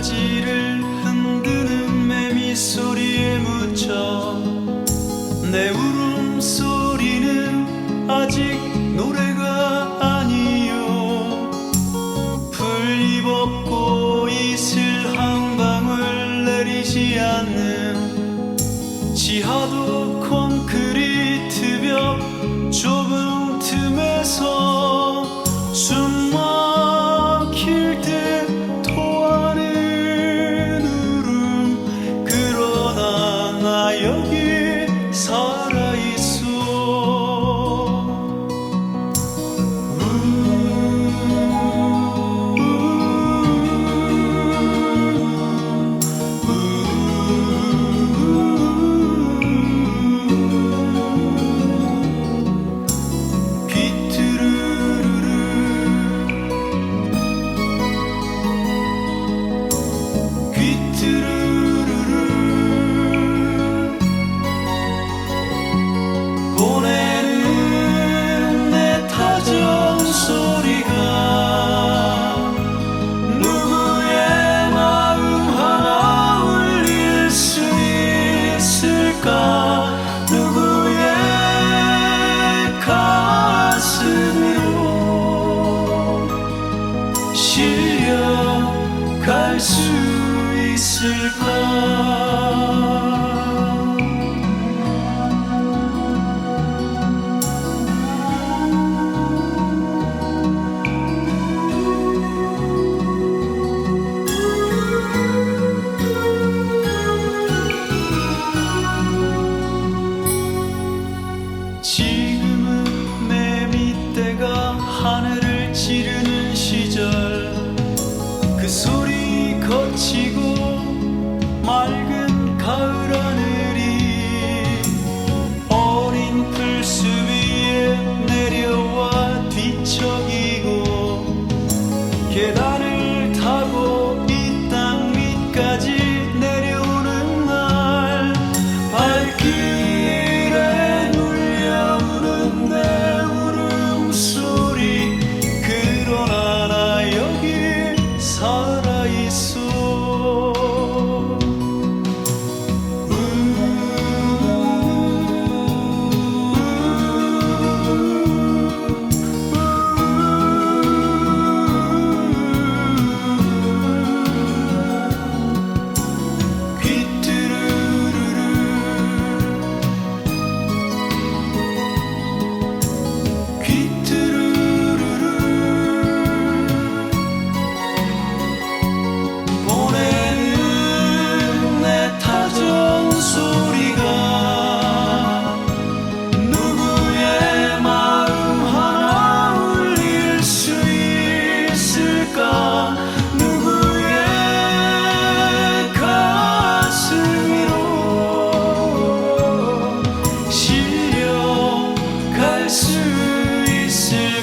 바지를 흔드는 매미 소리에 묻혀 내 울음소리는 아직 노래가 아니요. 풀 입었고 이슬 한 방울 내리지 않는 지하도 콘크리트 벽 좁은 틈에서 실려 갈 수 있을까? 지금은 내 밑대가 하늘을 찌르 see.